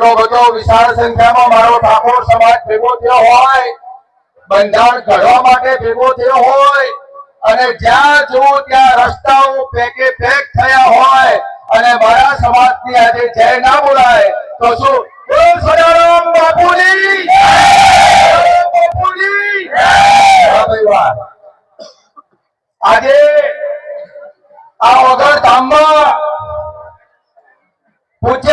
આટલો બધો વિશાળ સંખ્યામાં મારો ઠાકોર સમાજ ભેગો થયો હોય, બંધારણ ઘડવા માટે ભેગો થયો હોય, અને જ્યાં જુઓ ત્યાં રસ્તાઓ પેકે પેક થયા હોય, અને મારા સમાજની આજે જય ના બોલાય, તો શું? બોલ સદારામ બાપુજી! બાપુજી. આજે આ વગર ધામમાં પૂજ્ય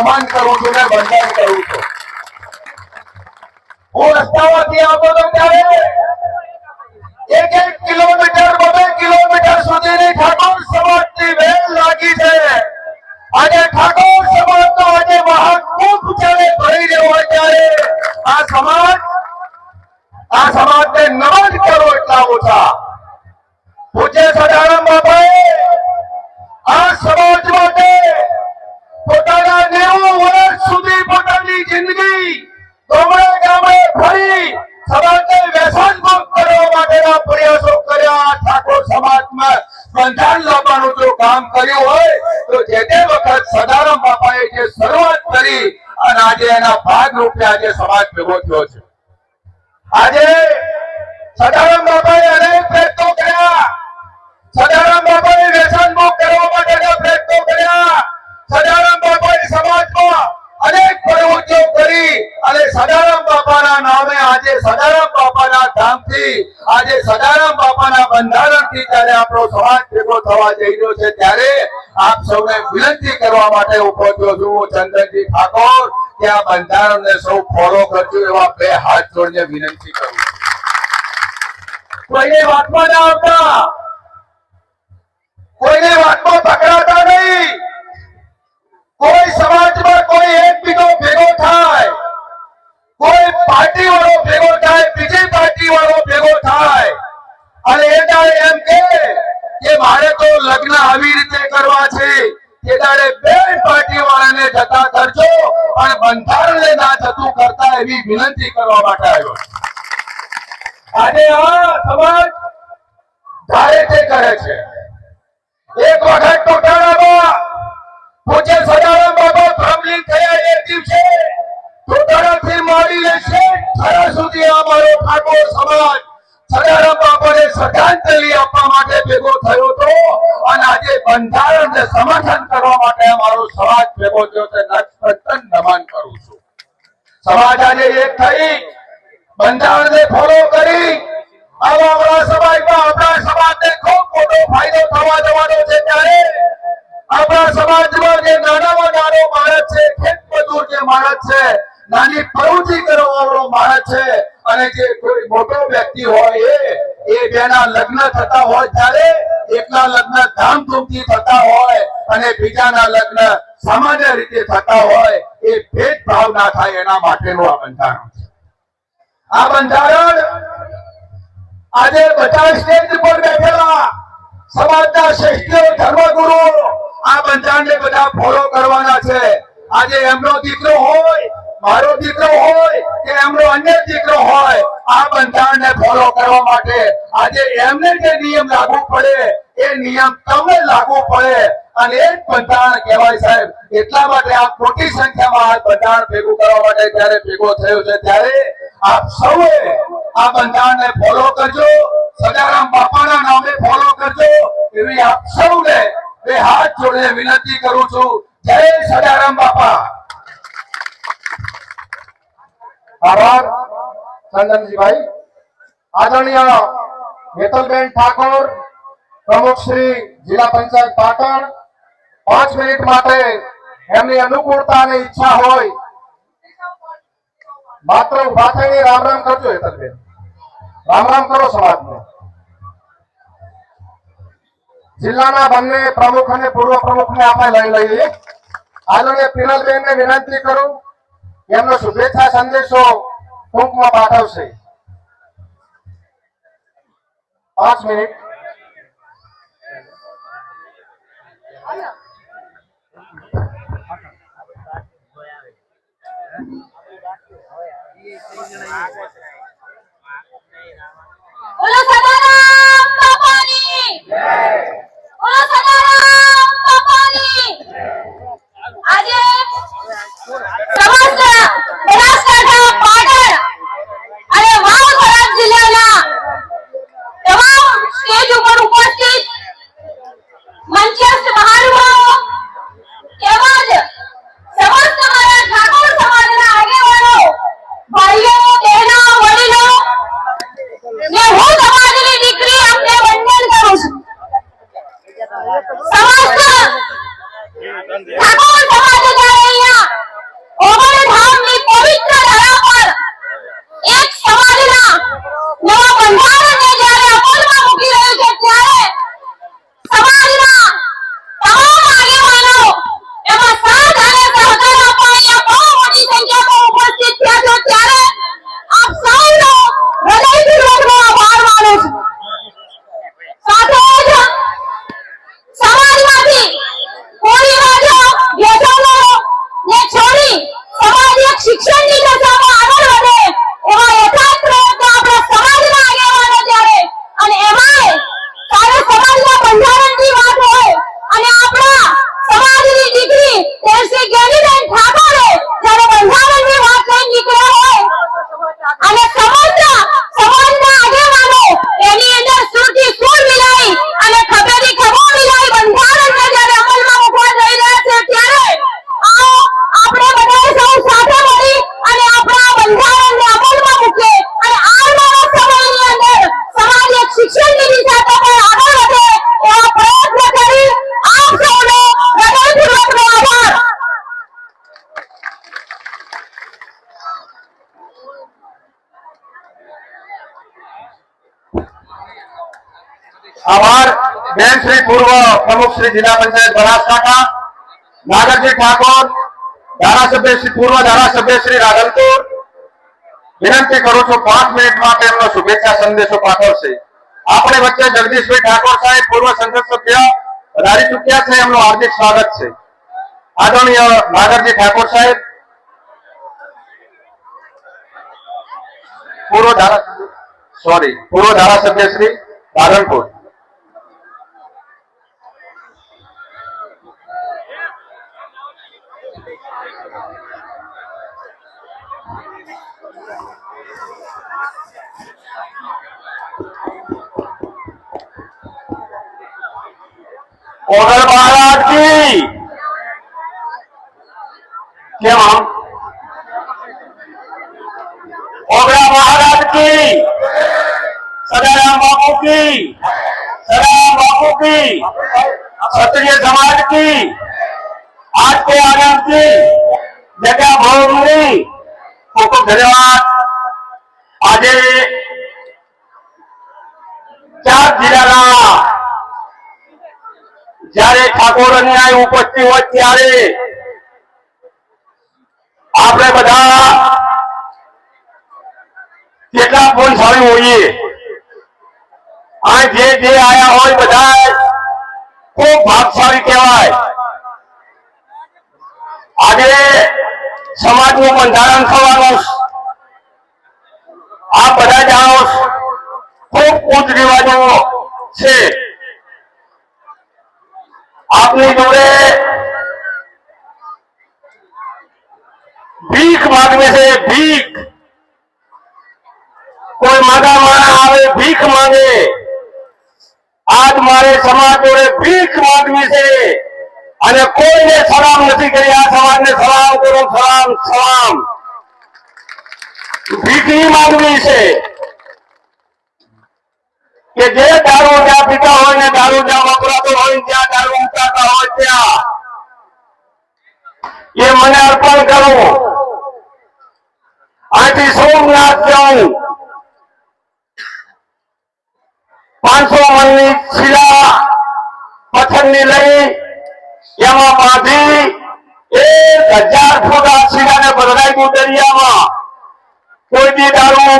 નમન કરું છું ને વંદન કરું છું. હું રસ્તામાંથી આવતો હતો ત્યારે એક એક કિલોમીટર, બબે કિલોમીટર સુધીની ઠાકોર સમાજની વેલ લાગી છે. આજે ઠાકોર સમાજનો આજે મહાકુંભ જ્યારે ભરી રહ્યો હોય ત્યારે આ સમાજ, આ સમાજને નમન કરો એટલા ઓછા. કામ કર્યું હોય તો જે તે વખત સદારામ બાપાએ જે શરૂઆત કરી અને આજે એના ભાગ રૂપે આજે સમાજ ભેગો થયો છે. આજે સદારામ બાપાએ અનેક પ્રયત્નો કર્યા. સદારામ બાપાએ વ્યસન મુક્ત કરવા માટેના પ્રયત્નો કર્યા. સદારામ બાપાએ સમાજમાં અનેક પ્રવૃત્તિઓ કરી અને સદારામ બાપાના નામે આજે સદારામ બાપાના ધામથી, આજે સદારામ બાપાના બંધારણથી જ્યારે આપણો સમાજ થવા જઈ રહ્યો છે ત્યારે આપ સૌને વિનંતી કરવા માટે થયો છું. ચંદનજી ઠાકોર કે આ બંધારણને સૌ ફોલો કરજો એવા બે હાથ જોડીને વિનંતી કરું કોઈને વાતમાં ના આવતા? કોઈને વાતમાં પકડાતા નહીં? કોઈ સમાજમાં કોઈ એક એવી વિનંતી કરવા માટે આવ્યો. આજે આ સમાજ ધારે તે કરે છે. એક વખત ટોટાળામાં પૂજ્ય સદારામ બાબા બ્રહ્મલીન થયા એ દિવસે ટોટાળાથી માંડીને લેશે થયા સુધી અમારો ઠાકોર સમાજ સદારામ બાપાને શ્રદ્ધાંજલિ આપવા માટે ભેગો થયો હતો. અને આજે બંધારણને સમર્થન કરવા માટે અમારો સમાજ ભેગો થયો છે નતમસ્તક નમન કરું છું સમાજ આજે એક થઈ, બંધારણને ફોલો કરી, આવા આપણા સમાજમાં આપણા સમાજને ખૂબ મોટો ફાયદો થવા જવાનો છે ત્યારે આપણા સમાજમાં જે નાનામાં નાનો માણસ છે, ખેત મજૂર જે માણસ છે, નાની પ્રવૃત્તિ કરવા વાળો માણસ છે, અને જે કોઈ મોટો વ્યક્તિ હોય એ એ બેના લગ્ન થતા હોય ત્યારે એકના લગ્ન ધામધૂમથી થતા હોય અને બીજાના લગ્ન સામાન્ય રીતે થતા હોય એ ભેદભાવ ના થાય એના માટેનું આ બંધારણ છે. આ બંધારણ આજે બધા સ્ટેજ પર બેઠેલા સમાજના શ્રેષ્ઠીઓ, ધર્મગુરુ આ બંધારણને બધા ફોલો કરવાના છે. આજે એમનો દીકરો હોય, મારો દીકરો હોય કે એમનો અન્ય દીકરો હોય, આ બંધારણને ફોલો કરવા માટે આજે એમને જે નિયમ લાગુ પડે, એ નિયમ તમને લાગુ પડે. અને જ કહેવાય સાહેબ. એટલા માટે આ મોટી સંખ્યામાં આ બંધારણ ભેગું કરવા માટે જ્યારે ભેગો થયો છે, ત્યારે આપ સૌએ આ બંધારણને ફોલો કરજો. સદારામ બાપાના નામે ફોલો કરજો. એવી આપ સૌને બે હાથ જોડે વિનંતી કરું છું. જય સદારામ બાપા. આભાર ચંદનજીભાઈ આદરણીય હેતલબેન ઠાકોર, પ્રમુખ શ્રી જિલ્લા પંચાયત પાટણ પાંચ મિનિટ માટે એમની અનુકૂળતા અને ઈચ્છા હોય, માત્ર ઊભા થઈને રામ રામ કરજો હેતલબેન રામ રામ કરો સમાજને. જિલ્લાના બંને પ્રમુખ અને પૂર્વ પ્રમુખને આપણે લઈ લઈએ. આદરણીય પિનલબેનને વિનંતી કરું, એમનો શુભેચ્છા સંદેશો ટૂંકમાં પાઠવશે. પાંચ મિનિટ. બોલો સદારામ બાપાની બોલો સદારામ બાપાની આજે સમસ્ત બનાસકાંઠા પાટણ અને વાવ થરાદ જિલ્લાના તમામ સ્ટેજ ઉપર ઉપસ્થિત મંચસ્થ મહાનુભાવો તેમજ સમસ્ત મારા ઠાકોર સમાજના આગેવાનો ભાઈઓ બહેનો વડીલો ને હું સમાજની દીકરી અમને વંદન કરું છું સમસ્ત ઠાકોર સમાજ જ્યારે અહીંયા ઓગણ ધામની પવિત્ર ધરા પર એક સમાજના નવા બંધારણને જ્યારે અમલમાં મૂકી રહ્યું છે ત્યારે સમાજના તમામ આગેવાનો એમાં સાથ અને સહકાર આપવા અહીંયા બહુ મોટી સંખ્યામાં ઉપસ્થિત થયા છો ત્યારે આપ સૌનો હૃદયપૂર્વકનો આભાર માનું છું સાથે જ સમાજમાંથી કોઈ બાજુ વ્યસનો ને છોડી સમાજ એક શિક્ષણની દિશામાં આગળ વધે એવા યથાર્થ પ્રયત્નો આપણા સમાજના આગેવાનો ત્યારે અને એમાંય ત્યારે સમાજના બંધારણની વાત હોય અને આપણા સમાજની દીકરી તેરસી જ્ઞાનીબેન ઠાકોરે જ્યારે બંધારણની વાત લઈને નીકળ્યા હોય અને સમસ્ત સમાજના આગેવાનો એની અંદર સુરથી સુર મિલાઈ અને ખભેથી ખભો મિલાઈ બંધારણને જ્યારે અમલમાં મૂકવા જઈ રહ્યા છે ત્યારે આવો આપણે બધાએ સૌ સાથે મળી અને આપણા બંધારણને અમલમાં મૂકીએ અને આવનારા સમયની અંદર સમાજ એક શિક્ષણની દિશા તરફ આગળ વધે એવા પ્રયત્ન કરી આપ સૌનો હૃદયપૂર્વકનો આભાર આભાર. બેન શ્રી પૂર્વ પ્રમુખ શ્રી જિલ્લા પંચાયત બનાસકાંઠા. નાગરજી ઠાકોર, ધારાસભ્ય શ્રી પૂર્વ ધારાસભ્ય શ્રી રાધનપુર. વિનંતી કરું છું પાંચ મિનિટ માટે એમનો શુભેચ્છા સંદેશો પાઠવશે. આપણે વચ્ચે જગદીશભાઈ ઠાકોર સાહેબ, પૂર્વ સંસદ સભ્ય, પધારી ચુક્યા છે. એમનું હાર્દિક સ્વાગત છે. આદરણીય નાગરજી ઠાકોર સાહેબ પૂર્વ ધારાસભ્ય સોરી પૂર્વ ધારાસભ્ય શ્રી રાધનપુર ઓગળ મહારાજ કી કેમ મહારાજ કી सदाराम बापू की सदाराम बापू की क्षत्रिय समाज की आज के आगाम की जगह भोगनी ખૂબ ખૂબ ધન્યવાદ આજે ચાર જિલ્લાના જ્યારે ઠાકોરની આ ઉપસ્થિત હોય ત્યારે આપણે બધા કેટલા પુણ્યશાળી હોઈએ આ જે જે આયા હોય બધા ખૂબ ભાગશાળી કહેવાય. આજે સમાજનું બંધારણ થવાનું. આ બધા જાણો ખૂબ ઉચ્ચ રિવાજો છે. આપની જોડે ભીખ માગવે છે, ભીખ. માગા માણા આવે, ભીખ માંગે. આજ મારે સમાજ જોડે ભીખ માંગવી છે. અને કોઈને સલામ નથી કરી. આ સમાજને સલામ કરો, સલામ સલામ. ભીખની માંગવી છે. કે જે દારૂ જ્યાં પીતા હોય ને દારૂ જ્યાં વપરાતો હોય ત્યાં દારૂ ઉતારતા હોય ત્યાં. એ મને અર્પણ કરો. આથી સોમનાથ જાઉં. પાંચસો મણની શિલા પથ્થરની લઈ એમાં બાંધી એક હજાર ફૂટ આ શિલાને બદલાઈ દરિયામાં. કોઈ બી દારૂ